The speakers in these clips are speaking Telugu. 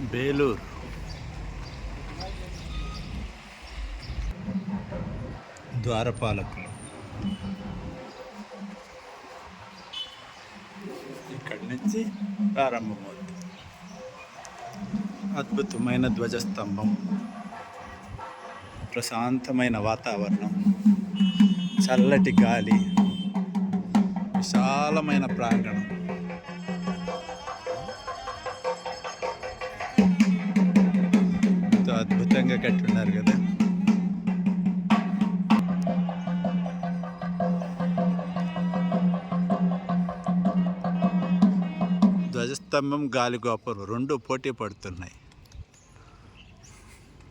బేలూరు. ద్వారపాలకులు. ఇక్కడి నుంచి ప్రారంభమవుతుంది. అద్భుతమైన ధ్వజస్తంభం. ప్రశాంతమైన వాతావరణం. చల్లటి గాలి. విశాలమైన ప్రాంగణం. అద్భుతంగా కట్టున్నారు కదా. ధ్వజస్తంభం గాలి గోపురం రెండు పోటీ పడుతున్నాయి.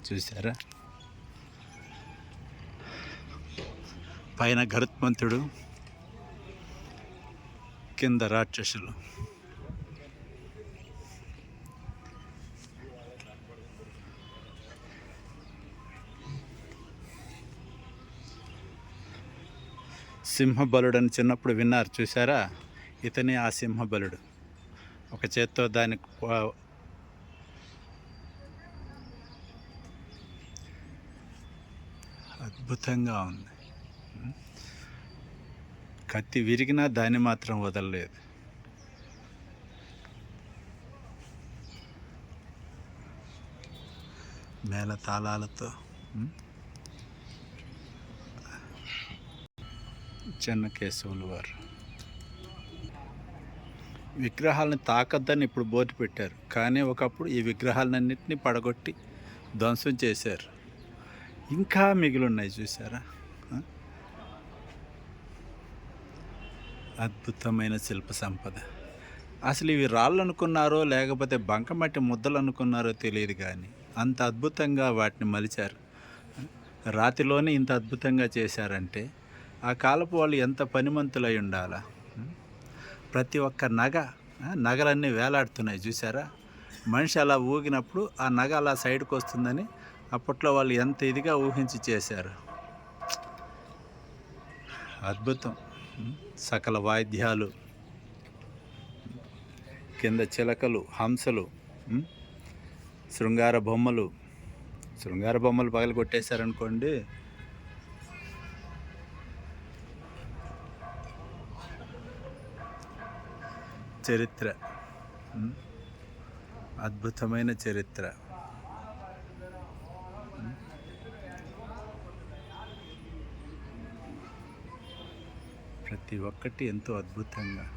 చూసారా పైన గరుత్మంతుడు కింద రాక్షసులు. సింహబలుడు అని చిన్నప్పుడు విన్నారు చూసారా ఇతనే ఆ సింహబలుడు. ఒక చేత్తో దాని అద్భుతంగా ఉంది. కత్తి విరిగినా దాన్ని మాత్రం వదలలేదు. మేళ తాళాలతో చెన్నకేశవులు కేశవులు వారు. విగ్రహాలను తాకద్దని ఇప్పుడు బోర్డు పెట్టారు. కానీ ఒకప్పుడు ఈ విగ్రహాలన్నింటినీ పడగొట్టి ధ్వంసం చేశారు. ఇంకా మిగిలి ఉన్నాయి చూసారా అద్భుతమైన శిల్ప సంపద. అసలు ఇవి రాళ్ళు అనుకున్నారో లేకపోతే బంకమట్టి ముద్దలు అనుకున్నారో తెలియదు కానీ అంత అద్భుతంగా వాటిని మలిచారు. రాతిలోనే ఇంత అద్భుతంగా చేశారంటే ఆ కాలపు వాళ్ళు ఎంత పనిమంతులై ఉండాలా? ప్రతి ఒక్క నగ నగలన్నీ వేలాడుతున్నాయి చూసారా మనిషి అలా ఊగినప్పుడు ఆ నగ అలా సైడ్కి వస్తుందని అప్పట్లో వాళ్ళు ఎంత ఇదిగా ఊహించి చేశారు. అద్భుతం. సకల వాయిద్యాలు కింద చిలకలు హంసలు శృంగార బొమ్మలు శృంగార బొమ్మలు పగలు చరిత్ర. అద్భుతమైన చరిత్ర. ప్రతి ఒక్కటి ఎంతో అద్భుతంగా.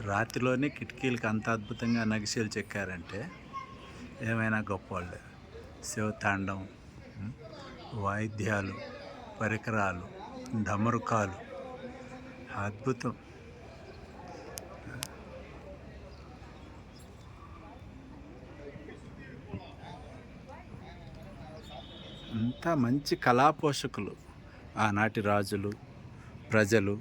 రాత్రిలోనే రాతిలోనే కిటికీలకు అంత అద్భుతంగా నగిశీలు చెక్కారంటే ఏమైనా గొప్పవాళ్ళు శివతాండం వాయిద్యాలు పరికరాలు డమరుకాలు. అద్భుతం. అంతా మంచి కళా పోషకులు ఆనాటి రాజులు ప్రజలు.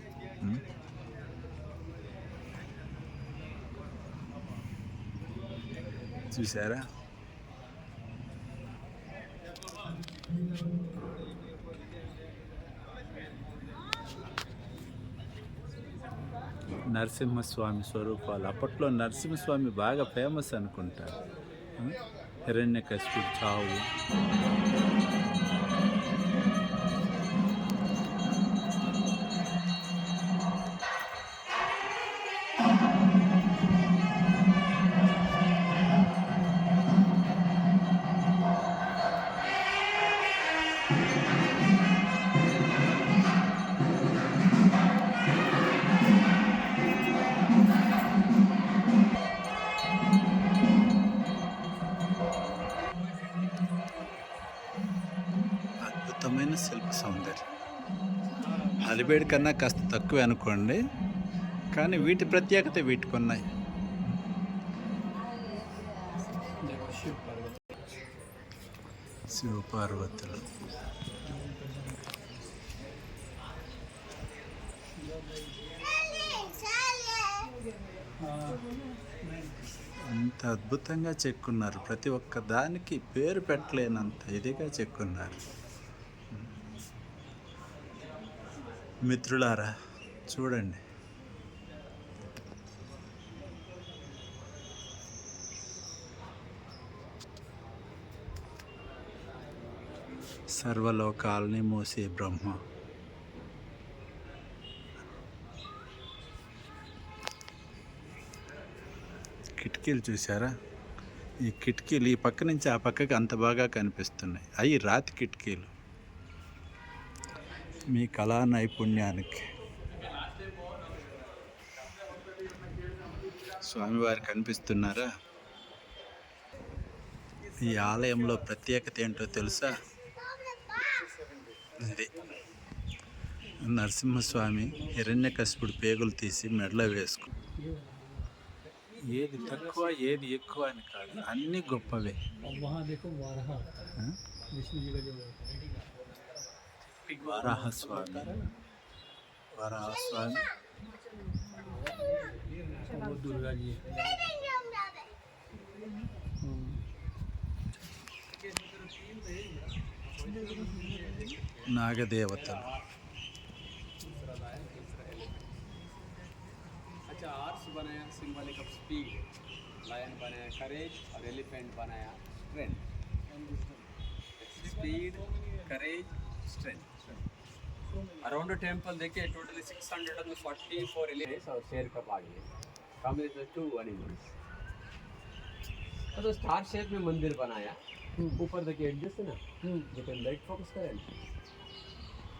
చూసారా నరసింహస్వామి స్వరూపాలు. అప్పట్లో నరసింహస్వామి బాగా ఫేమస్ అనుకుంటారు హిరణ్య చావు. అద్భుతమైన శిల్ప సౌందర్యం. అలిబేడ్ కన్నా కాస్త తక్కువే అనుకోండి కానీ వీటి ప్రత్యేకత వీటికి ఉన్నాయి శివపార్వతులు. అంత అద్భుతంగా చెక్కున్నారు. ప్రతి ఒక్క దానికి పేరు పెట్టలేనంత ఇదిగా చెక్కున్నారు. మిత్రులారా చూడండి. సర్వలోకాలని మోసే బ్రహ్మ. కిటికీలు చూసారా ఈ కిటికీలు ఈ పక్క నుంచి ఆ పక్కకి అంత బాగా కనిపిస్తున్నాయి. అవి రాతి కిటికీలు. మీ కళా నైపుణ్యానికి. స్వామివారు కనిపిస్తున్నారా? ఈ ఆలయంలో ప్రత్యేకత ఏంటో తెలుసా? ఉంది. నరసింహస్వామి హిరణ్యకశిపుడు పేగులు తీసి మెడలో వేసుకు. ఏది తక్కువ ఏది ఎక్కువ అని కాదు అన్ని గొప్పవే. వరాహస్వామి. వరాహస్వామి. దుర్గాజీ నాగదేవతలు अच्छा आर्स बनाया सिंबलिक ऑफ स्पीड लायन बनाया करेज और एलिफेंट बनाया strength speed courage strength around the temple देखिए टोटली 644 एलिफेंट्स और शेर का बागी कॉम्बिनेशन टू एनिमल्स तो स्टार शेप में मंदिर बनाया ऊपर देखिए एडजस्ट है ना जो पे लाइट फोकस करें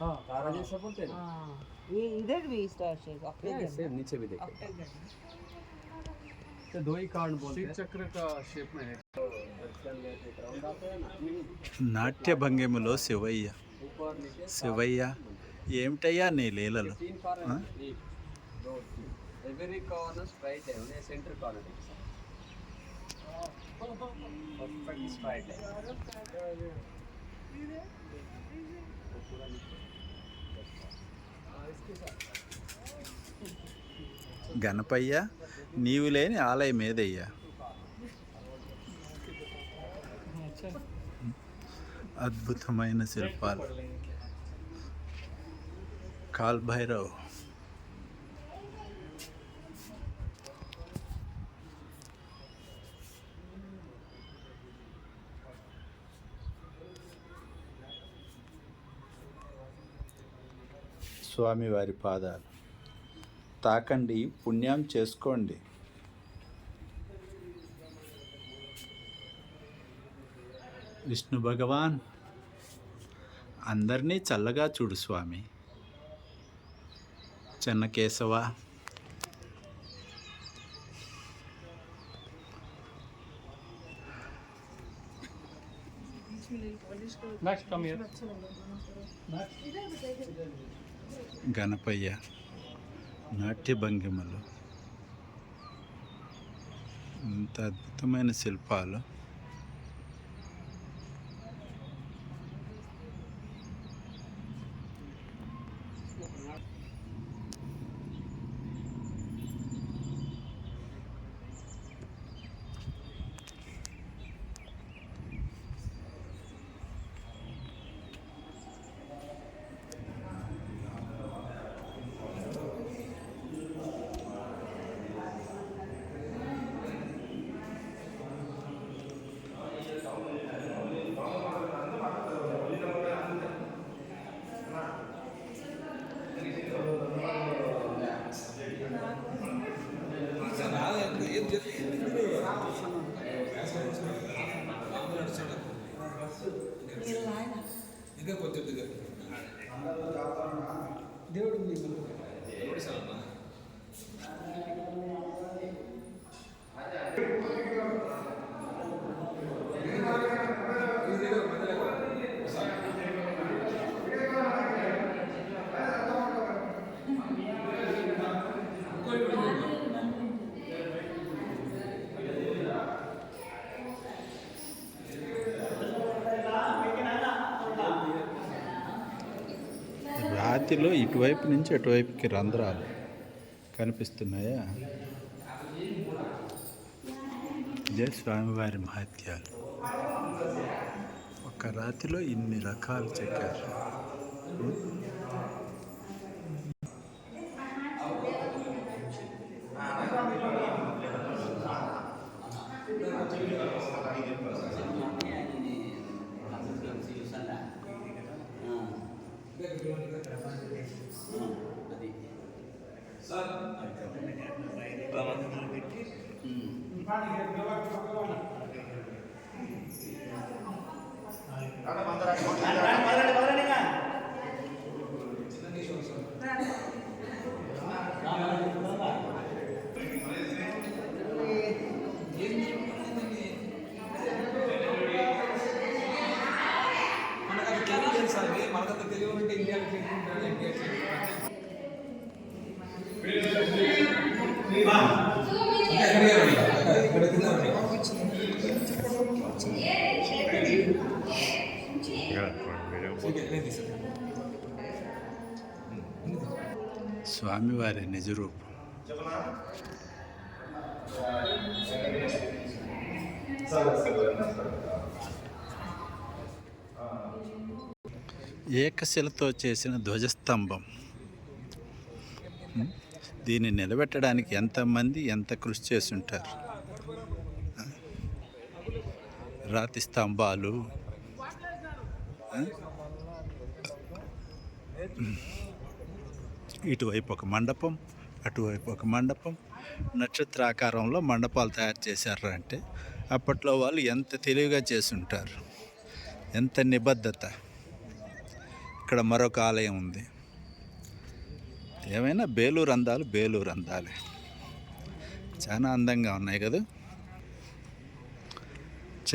हाँ तारा जैसा बोलते हैं ना हाँ, ये इधर भी star shape Yeah, octagon same, नीचे भी देखिए ऑक्टेगन तो दो ही कार्ड बोलते हैं चक्र का शेप में है दर्शन लेते राउंड आते हैं ना నాట్య భంగిమలో శివయ్య ऊपर नीचे శివయ్య ఏమిటయ్యా నీ లీలలు तीन कॉर्नर हाँ? एक दो perfect straight Ganapayya నీవు లేని ఆలయం ఏదయ్యా? అద్భుతమైన శిల్పాలు. కాల్ భైరవ్ స్వామి వారి పాదాలు తాకండి పుణ్యం చేసుకోండి విష్ణు భగవాన్ అందరినీ చల్లగా చూడు స్వామి Chennakesava Next, come here. Next. Ganapayya నాట్య భంగిమలు. ఇంత అద్భుతమైన శిల్పాలు రాతిలో ఇటువైపు నుంచి అటువైపుకి రంధ్రాలు కనిపిస్తున్నాయా? ఇదే స్వామివారి మహత్యాలు ఒక రాతిలో ఇన్ని రకాలు చెక్కారు. காணிக்கிறதுக்கெல்லாம் స్వామివారి నిజరూపం. ఏకశిలతో చేసిన ధ్వజస్తంభం. దీన్ని నిలబెట్టడానికి ఎంతమంది ఎంత కృషి చేస్తుంటారు? రాతి స్తంభాలు. ఇటువైపు ఒక మండపం అటువైపు ఒక మండపం. నక్షత్రాకారంలో మండపాలు తయారు చేశారు అంటే అప్పట్లో వాళ్ళు ఎంత తెలివిగా చేసుంటారు ఎంత నిబద్ధత. ఇక్కడ మరొక ఆలయం ఉంది. ఏమైనా బేలూరు అందాలు బేలూరు అందాలే. చాలా అందంగా ఉన్నాయి కదా.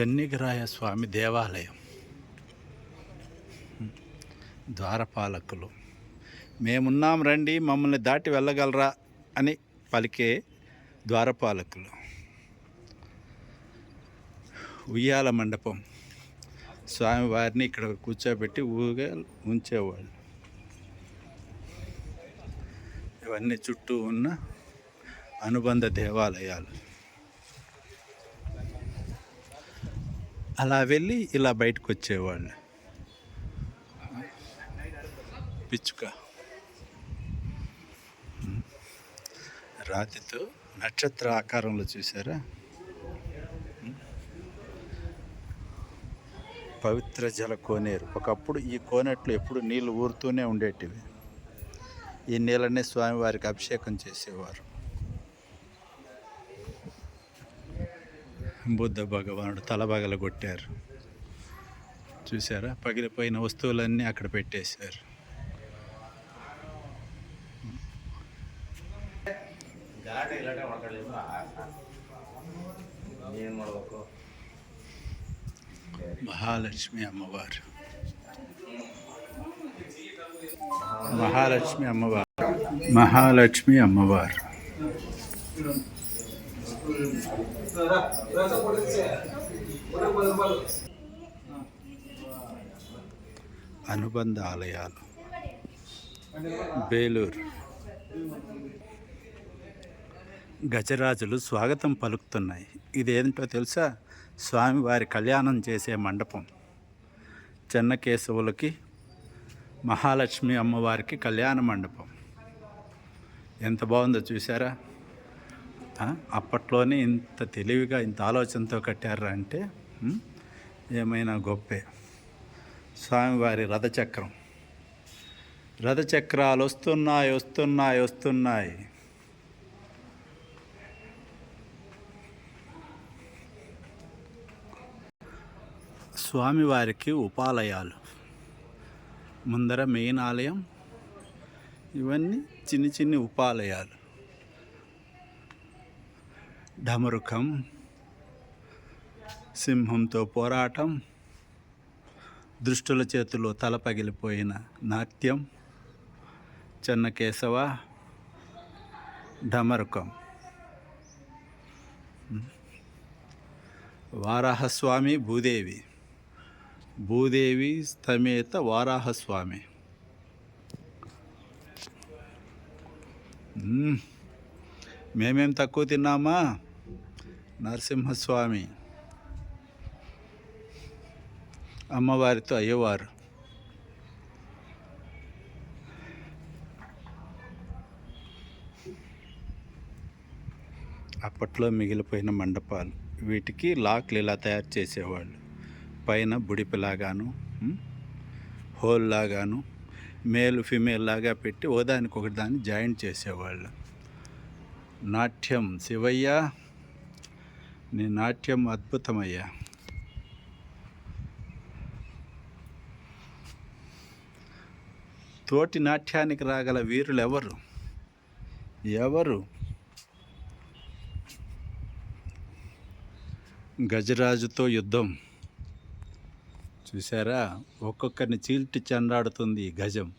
చెన్నిగరాయ స్వామి దేవాలయం. ద్వారపాలకులు. మేమున్నాం రండి మమ్మల్ని దాటి వెళ్ళగలరా అని పలికే ద్వారపాలకులు. ఉయ్యాల మండపం. స్వామివారిని ఇక్కడ కూర్చోబెట్టి ఊగా ఉంచేవాళ్ళు. ఇవన్నీ చుట్టూ ఉన్న అనుబంధ దేవాలయాలు. అలా వెళ్ళి ఇలా బయటకు వచ్చేవాళ్ళు పిచ్చుక. రాతితో నక్షత్ర ఆకారంలో చూసారా పవిత్ర జల కోనేరు. ఒకప్పుడు ఈ కోనేట్లు ఎప్పుడు నీళ్ళు ఊరుతూనే ఉండేటివి. ఈ నీళ్ళనే స్వామివారికి అభిషేకం చేసేవారు. బుద్ధ భగవానుడు తలబగల కొట్టారు చూసారా పగిలిపోయిన వస్తువులన్నీ అక్కడ పెట్టేశారు. మహాలక్ష్మి అమ్మవారు. మహాలక్ష్మి అమ్మవారు. మహాలక్ష్మి అమ్మవారు. అనుబంధ ఆలయాలు బేలూరు. గజరాజులు స్వాగతం పలుకుతున్నాయి. ఇదేంటో తెలుసా? స్వామివారి కళ్యాణం చేసే మండపం. చెన్నకేశవులకి మహాలక్ష్మి అమ్మవారికి కళ్యాణ మండపం. ఎంత బాగుందో చూసారా అప్పట్లోనే ఇంత తెలివిగా ఇంత ఆలోచనతో కట్టారా అంటే ఏమైనా గొప్పే. స్వామివారి రథచక్రం. రథచక్రాలు వస్తున్నాయి వస్తున్నాయి వస్తున్నాయి. స్వామివారికి ఉపాలయాలు. ముందర మెయిన్ ఆలయం ఇవన్నీ చిన్ని చిన్ని ఉపాలయాలు. ఢమరుఖం సింహంతో పోరాటం దృష్టుల చేతిలో తల పగిలిపోయిన నాట్యం చెన్నకేశవ ఢమరుకం వారాహస్వామి భూదేవి. భూదేవి స్థమేత వారాహస్వామి. మేమేం. తక్కువ తిన్నామా? నరసింహస్వామి. అమ్మవారితో అయ్యవారు. అప్పట్లో మిగిలిపోయిన మండపాలు. వీటికి లాక్లు ఇలా తయారు చేసేవాళ్ళు. పైన బుడిపిలాగాను హోల్లాగాను హోల్ లాగాను మేల్ ఫిమేల్ లాగా పెట్టి ఓదానికి ఒకటి దాన్ని జాయింట్ చేసేవాళ్ళు. నాట్యం శివయ్య నీ నాట్యం అద్భుతమయ్యా. తోటి నాట్యానికి రాగల వీరులు ఎవరు ఎవరు? గజరాజుతో యుద్ధం. చూసారా ఒక్కొక్కరిని చీల్టి చెండాడుతుంది ఈ గజం.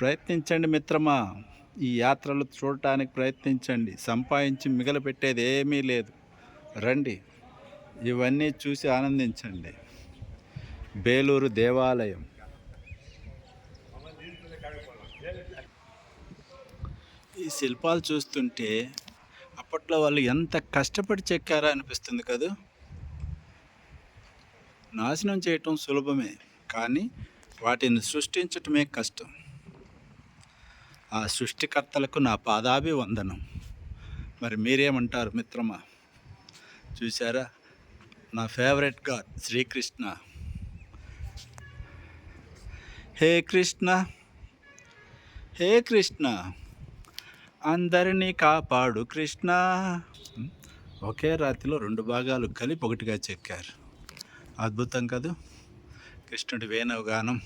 ప్రయత్నించండి మిత్రమా. ఈ యాత్రలు చూడటానికి ప్రయత్నించండి. సంపాదించి మిగలపెట్టేది ఏమీ లేదు. రండి. ఇవన్నీ చూసి ఆనందించండి. బేలూరు దేవాలయం. ఈ శిల్పాలు చూస్తుంటే అప్పట్లో వాళ్ళు ఎంత కష్టపడి చెక్కారా అనిపిస్తుంది కదా? నాశనం చేయటం సులభమే కానీ వాటిని సృష్టించటమే కష్టం. ఆ సృష్టికర్తలకు నా పాదాభివందనం. మరి మీరేమంటారు మిత్రమా? చూసారా నా ఫేవరెట్ గాడ్ శ్రీకృష్ణ. హే కృష్ణ! హే కృష్ణ! అందరినీ కాపాడు కృష్ణ. ఒకే రాతిలో రెండు భాగాలు కలిపి ఒకటిగా చెక్కారు. అద్భుతం కదూ? కృష్ణుడి వేణవ గానం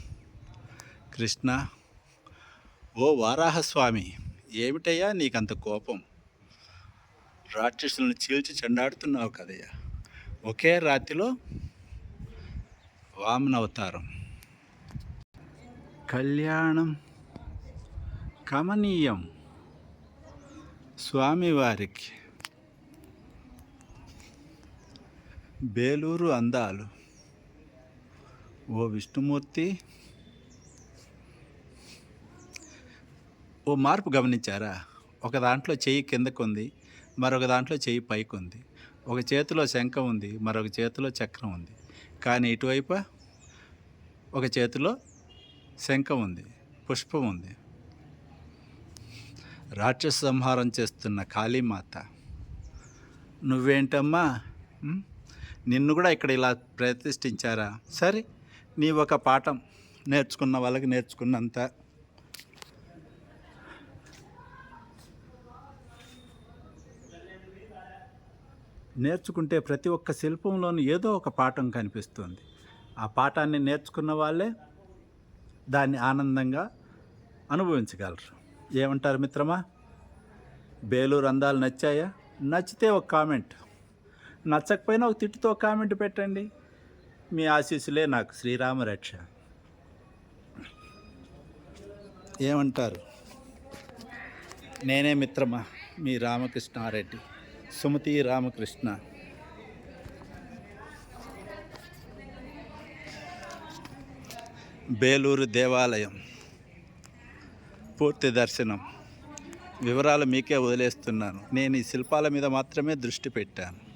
కృష్ణ ఓ వారాహస్వామి ఏమిటయ్యా నీకంత కోపం? రాక్షసులను చీల్చి చెండాడుతున్నావు కదయ్యా. ఒకే రాతిలో వామన అవతారం కళ్యాణం కమనీయం స్వామివారికి బేలూరు అందాలు. ఓ విష్ణుమూర్తి ఓ మార్పు గమనించారా? ఒక దాంట్లో చెయ్యి కిందకు ఉంది మరొక దాంట్లో చెయ్యి పైకి ఉంది ఒక చేతిలో శంఖం ఉంది మరొక చేతిలో చక్రం ఉంది. కానీ ఇటువైపు ఒక చేతిలో శంఖం ఉంది పుష్పం ఉంది. రాక్షస సంహారం చేస్తున్న కాళీమాత నువ్వేంటమ్మా? నిన్ను కూడా ఇక్కడ ఇలా ప్రతిష్ఠించారా? సరే నీ ఒక పాఠం నేర్చుకున్న వాళ్ళకి నేర్చుకున్నంత. నేర్చుకుంటే ప్రతి ఒక్క శిల్పంలోనూ ఏదో ఒక పాఠం కనిపిస్తుంది. ఆ పాఠాన్ని నేర్చుకున్న వాళ్ళే దాన్ని ఆనందంగా అనుభవించగలరు. ఏమంటారు మిత్రమా? బేలూరు అందాలు నచ్చాయా? నచ్చితే ఒక కామెంట్. నచ్చకపోయినా ఒక తిట్టుతో కామెంట్ పెట్టండి. మీ ఆశీస్సులే నాకు శ్రీరామ రక్ష. ఏమంటారు? నేనే మిత్రమా మీ రామకృష్ణారెడ్డి. సుమతి రామకృష్ణ. బేలూరు దేవాలయం. పూర్తి దర్శనం. వివరాలు మీకే వదిలేస్తున్నాను. నేను ఈ శిల్పాల మీద మాత్రమే దృష్టి పెట్టాను.